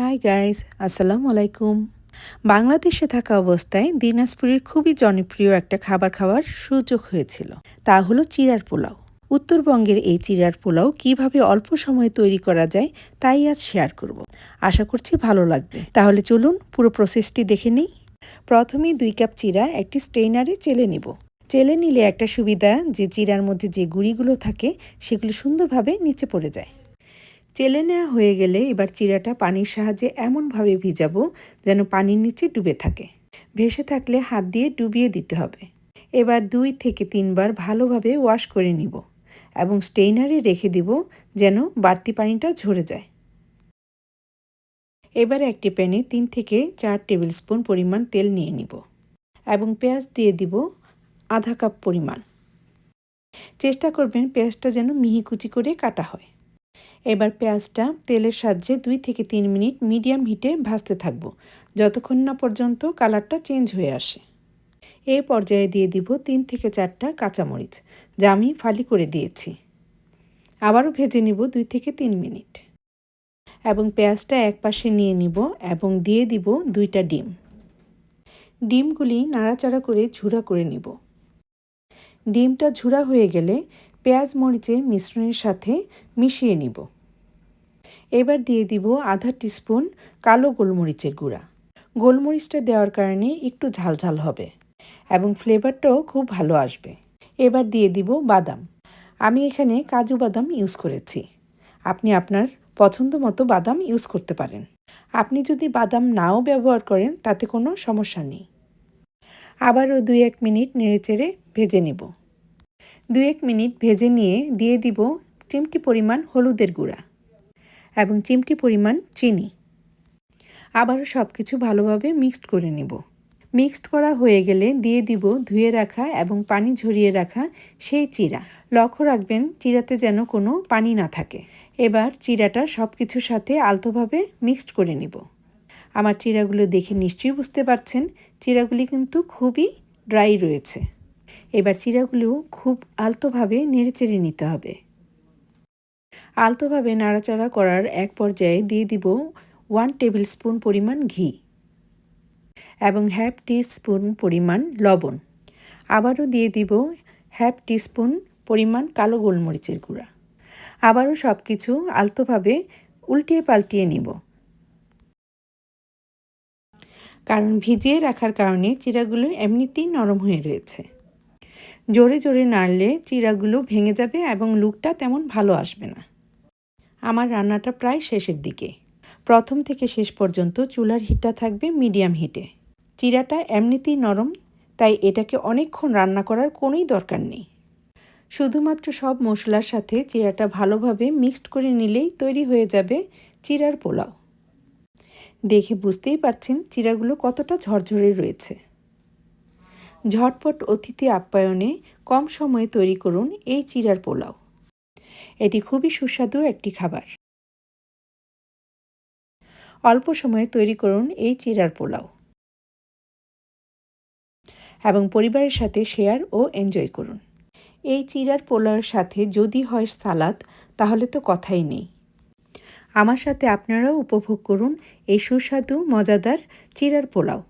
Hi guys আসসালামু আলাইকুম বাংলাদেশে থাকা অবস্থায় দিনাজপুরের খুবই জনপ্রিয় একটা খাবার খাওয়ার সুযোগ হয়েছিল। তা হলো চিরার পোলাও। উত্তরবঙ্গের এই চিরার পোলাও কীভাবে অল্প সময়ে তৈরি করা যায় তাই আজ শেয়ার করব। আশা করছি ভালো লাগবে। তাহলে চলুন পুরো প্রসেসটি দেখে নিই। প্রথমেই দুই কাপ চিরা একটি স্ট্রেনারে চেলে নিব। চেলে নিলে একটা সুবিধা যে চিরার মধ্যে যে গুঁড়িগুলো থাকে সেগুলো সুন্দরভাবে নিচে পড়ে যায়। চেলে নেওয়া হয়ে গেলে এবার চিরাটা পানির সাহায্যে এমনভাবে ভিজাবো যেন পানির নিচে ডুবে থাকে। ভেসে থাকলে হাত দিয়ে ডুবিয়ে দিতে হবে। এবার দুই থেকে তিনবার ভালোভাবে ওয়াশ করে নিব এবং স্টেইনারে রেখে দিব যেন বাড়তি পানিটা ঝরে যায়। এবার একটি প্যানে তিন থেকে চার টেবিল স্পুন পরিমাণ তেল নিয়ে নিব এবং পেঁয়াজ দিয়ে দিব আধা কাপ পরিমাণ। চেষ্টা করবেন পেঁয়াজটা যেন মিহি কুচি করে কাটা হয়। এবার পেঁয়াজটা তেলের সাহায্যে দুই থেকে তিন মিনিট মিডিয়াম হিটে ভাজতে থাকব। যতক্ষণ না পর্যন্ত কালারটা চেঞ্জ হয়ে আসে। এ পর্যায়ে দিয়ে দিব তিন থেকে চারটা কাঁচামরিচ, যা আমি ফালি করে দিয়েছি। আবারও ভেজে নিব দুই থেকে তিন মিনিট। এবং পেঁয়াজটা এক পাশে নিয়ে নিব এবং দিয়ে দিব দুইটা ডিম। ডিমগুলি নাড়াচাড়া করে ঝুরা করে নিব। ডিমটা ঝুরা হয়ে গেলে পেঁয়াজ মরিচের মিশ্রণের সাথে মিশিয়ে নিব। এবার দিয়ে দিব আধা টিস্পুন কালো গোলমরিচের গুঁড়া। গোলমরিচটা দেওয়ার কারণে একটু ঝালঝাল হবে এবং ফ্লেভারটাও খুব ভালো আসবে। এবার দিয়ে দিব বাদাম। আমি এখানে কাজু বাদাম ইউজ করেছি। আপনি আপনার পছন্দ মতো বাদাম ইউজ করতে পারেন। আপনি যদি বাদাম নাও ব্যবহার করেন, তাতে কোনো সমস্যা নেই। আবারও দুই এক মিনিট নেড়েচেড়ে ভেজে নেব। দু এক মিনিট ভেজে নিয়ে দিয়ে দিব চিমটি পরিমাণ হলুদের গুঁড়া এবং চিমটি পরিমাণ চিনি। আবারও সব কিছু ভালোভাবে মিক্সড করে নেব। মিক্সড করা হয়ে গেলে দিয়ে দিব ধুয়ে রাখা এবং পানি ঝরিয়ে রাখা সেই চিরা। লক্ষ্য রাখবেন চিরাতে যেন কোনো পানি না থাকে। এবার চিরাটা সব কিছুর সাথে আলতোভাবে মিক্সড করে নিব। আমার চিরাগুলো দেখে নিশ্চয়ই বুঝতে পারছেন, চিরাগুলি কিন্তু খুবই ড্রাই রয়েছে। এবার চিরাগুলো খুব আলতোভাবে নেড়েচেড়ে নিতে হবে। আলতোভাবে নাড়াচাড়া করার এক পর্যায়ে দিয়ে দিব ওয়ান টেবিল স্পুন পরিমাণ ঘি এবং হ্যাফ টি স্পুন পরিমাণ লবণ। আবারও দিয়ে দিব হ্যাফ টি স্পুন পরিমাণ কালো গোলমরিচের গুঁড়া। আবারও সব কিছু আলতোভাবে উল্টিয়ে পাল্টিয়ে নিব। কারণ ভিজিয়ে রাখার কারণে চিরাগুলো এমনিতেই নরম হয়ে রয়েছে। জোরে জোরে নাড়লে চিরাগুলো ভেঙে যাবে এবং লুকটা তেমন ভালো আসবে না। আমার রান্নাটা প্রায় শেষের দিকে। প্রথম থেকে শেষ পর্যন্ত চুলার হিটটা থাকবে মিডিয়াম হিটে। চিরাটা এমনিতেই নরম, তাই এটাকে অনেকক্ষণ রান্না করার কোনোই দরকার নেই। শুধুমাত্র সব মশলার সাথে চিরাটা ভালোভাবে মিক্সড করে নিলেই তৈরি হয়ে যাবে চিরার পোলাও। দেখে বুঝতেই পারছেন চিরাগুলো কতটা ঝরঝরে রয়েছে। ঝটপট অতিথি আপ্যায়নে কম সময়ে তৈরি করুন এই চিরার পোলাও। এটি খুবই সুস্বাদু একটি খাবার। অল্প সময়ে তৈরি করুন এই চিরার পোলাও। এবং পরিবারের সাথে শেয়ার ও এনজয় করুন। এই চিরার পোলাওয়ের সাথে যদি হয় সালাদ, তাহলে তো কথাই নেই। আমার সাথে আপনারাও উপভোগ করুন এই সুস্বাদু, মজাদার চিরার পোলাও।